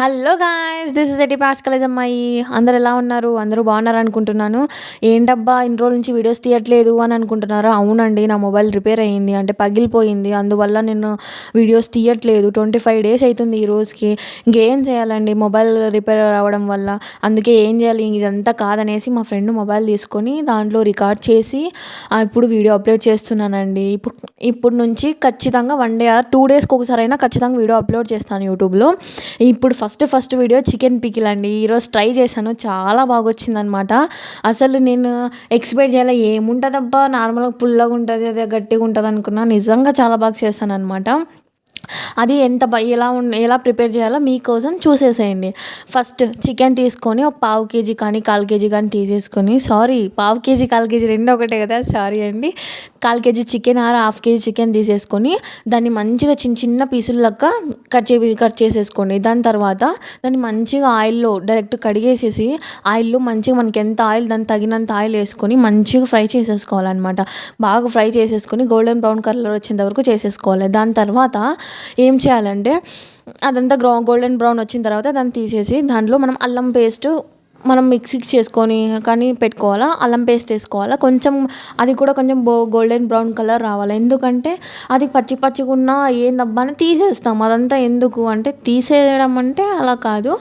Hello guys this is eighty parts college అమ్మాయి అందరు ఎలా ఉన్నారు? అందరూ బాగున్నారు అనుకుంటున్నాను. ఏంటబ్బా ఇన్ని రోజుల నుంచి వీడియోస్ తీయట్లేదు అని అనుకుంటున్నారు? అవునండి నా మొబైల్ రిపేర్ అయ్యింది అంటే పగిలిపోయింది. అందువల్ల నేను వీడియోస్ తీయట్లేదు. ట్వంటీ ఫైవ్ డేస్ అవుతుంది ఈ రోజుకి. ఇంకేం చేయాలండి? మొబైల్ రిపేర్ అవ్వడం వల్ల. అందుకే ఏం చేయాలి? ఇదంతా కాదనేసి మా ఫ్రెండ్ మొబైల్ తీసుకొని దాంట్లో రికార్డ్ చేసి ఇప్పుడు వీడియో అప్లోడ్ చేస్తున్నానండి. ఇప్పుడు ఇప్పుడు నుంచి ఖచ్చితంగా వన్ డే ఆర్ టూ డేస్కి ఒకసారి అయినా ఖచ్చితంగా వీడియో అప్లోడ్ చేస్తాను యూట్యూబ్లో ఇప్పుడు first first video chicken pickle అండి. ఈరోజు ట్రై చేశాను. చాలా బాగా వచ్చిందనమాట అసలు నేను ఎక్స్పెక్ట్ చేయాలి ఏముంటుందబ్బా? నార్మల్గా పుల్లగా ఉంటుంది అదే గట్టిగా ఉంటుంది అనుకున్నా నిజంగా చాలా బాగా చేశాను అనమాట అది ఎంత ఎలా ఎలా ప్రిపేర్ చేయాలో మీకోసం చూసేసేయండి. ఫస్ట్ చికెన్ తీసుకొని ఒక పావు కేజీ కానీ కాల్ కేజీ కానీ తీసేసుకొని సారీ పావు కేజీ కాల్ కేజీ రెండు ఒకటే కదా సారీ అండి. Call KG chicken or half KG chicken తీసేసుకొని దాన్ని మంచిగా చిన్న చిన్న పీసులు లెక్క కట్ చే కట్ చేసేసుకోండి. దాని తర్వాత దాన్ని మంచిగా ఆయిల్లో డైరెక్ట్ కడిగేసేసి ఆయిల్లో మంచిగా మనకి ఎంత ఆయిల్ దాన్ని తగినంత ఆయిల్ వేసుకొని మంచిగా ఫ్రై చేసేసుకోవాలన్నమాట. బాగా ఫ్రై చేసేసుకొని గోల్డెన్ బ్రౌన్ కలర్ వచ్చేంత వరకు చేసేసుకోవాలి. దాని తర్వాత ఏం చేయాలంటే అదంతా గ్రౌ గోల్డెన్ బ్రౌన్ వచ్చిన తర్వాత దాన్ని తీసేసి దాంట్లో మనం అల్లం పేస్ట్ మనం మిక్సీకి చేసుకొని కానీ పెట్టుకోవాలా? అల్లం పేస్ట్ వేసుకోవాలా? కొంచెం అది కూడా కొంచెం బో గోల్డెన్ బ్రౌన్ కలర్ రావాలి. ఎందుకంటే అది పచ్చి పచ్చిగా ఉన్నా ఏందబ్బా అని తీసేస్తాం. అదంతా ఎందుకు అంటే తీసేయడం అంటే అలా కాదు.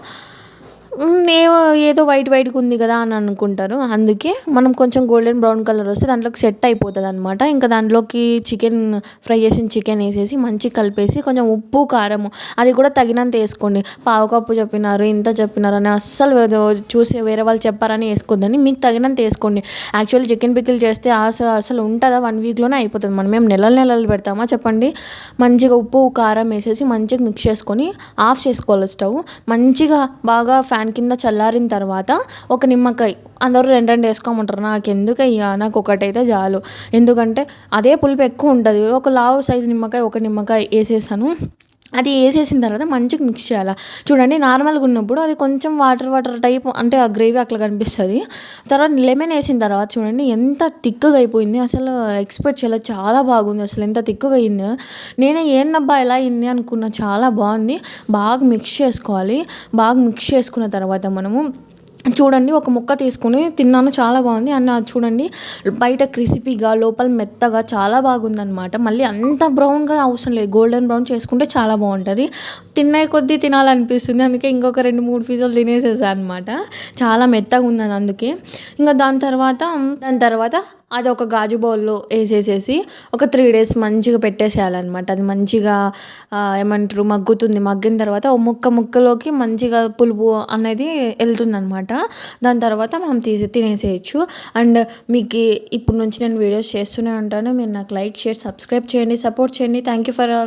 ఏవో ఏదో వైట్ వైట్గా ఉంది కదా అని అనుకుంటారు. అందుకే మనం కొంచెం గోల్డెన్ బ్రౌన్ కలర్ వస్తే దాంట్లోకి సెట్ అయిపోతుంది అనమాట ఇంకా దాంట్లోకి చికెన్ ఫ్రై చేసిన చికెన్ వేసేసి మంచిగా కలిపేసి కొంచెం ఉప్పు కారం అది కూడా తగినంత వేసుకోండి. పావు కప్పు చెప్పినారు ఇంత చెప్పినారు అని అస్సలు చూసి వేరే వాళ్ళు చెప్పారని వేసుకోద్దని మీకు తగినంత వేసుకోండి. యాక్చువల్లీ చికెన్ పికిల్ చేస్తే అసలు అసలు ఉంటుందా? వన్ వీక్లోనే అయిపోతుంది. మనం మేము నెలలు నెలలు పెడతామా చెప్పండి. మంచిగా ఉప్పు కారం వేసేసి మంచిగా మిక్స్ చేసుకొని ఆఫ్ చేసుకోవాలి స్టవ్. మంచిగా బాగా ఫ్యాన్ ఫ్యాన్ కింద చల్లారిన తర్వాత ఒక నిమ్మకాయ అందరూ రెండు రెండు వేసుకోమంటారు. నాకు ఎందుకు అయ్యా నాకు ఒకటైతే చాలు. ఎందుకంటే అదే పులుపు ఎక్కువ ఉంటుంది. ఒక లావు సైజు నిమ్మకాయ ఒక నిమ్మకాయ వేసేసాను. అది వేసేసిన తర్వాత మంచిగా మిక్స్ చేయాలి? చూడండి నార్మల్గా ఉన్నప్పుడు అది కొంచెం వాటర్ వాటర్ టైప్ అంటే ఆ గ్రేవీ అట్లా కనిపిస్తుంది. తర్వాత లెమన్ వేసిన తర్వాత చూడండి ఎంత తిక్కగా అయిపోయింది. అసలు ఎక్స్పెక్ట్ చేయాలి చాలా బాగుంది అసలు. ఎంత తిక్కుగా అయింది. నేనే ఏందబ్బా ఎలా అయింది అనుకున్నా. చాలా బాగుంది. బాగా మిక్స్ చేసుకోవాలి. బాగా మిక్స్ చేసుకున్న తర్వాత మనము చూడండి ఒక ముక్క తీసుకుని తిన్నాను చాలా బాగుంది. అన్న చూడండి బయట క్రిసిపీగా లోపల మెత్తగా చాలా బాగుందనమాట మళ్ళీ అంత బ్రౌన్గా అవసరం లేదు. గోల్డెన్ బ్రౌన్ చేసుకుంటే చాలా బాగుంటుంది. తినే కొద్దీ తినాలనిపిస్తుంది. అందుకే ఇంకొక రెండు మూడు పీసులు తినేసేసా అనమాట చాలా మెత్తగా ఉందని అందుకే. ఇంకా దాని తర్వాత దాని తర్వాత అది ఒక గాజు బౌల్లో వేసేసేసి ఒక త్రీ డేస్ మంచిగా పెట్టేసేయాలన్నమాట. అది మంచిగా ఏమంటారు మగ్గుతుంది. మగ్గిన తర్వాత ఒక ముక్క ముక్కలోకి మంచిగా పులుపు అనేది వెళ్తుందనమాట దాని తర్వాత మనం తీసి తినేసేయచ్చు. అండ్ మీకు ఇప్పుడు నుంచి నేను వీడియోస్ చేస్తూనే ఉంటాను. మీరు నాకు లైక్ షేర్ సబ్స్క్రైబ్ చేయండి సపోర్ట్ చేయండి. Thank you for all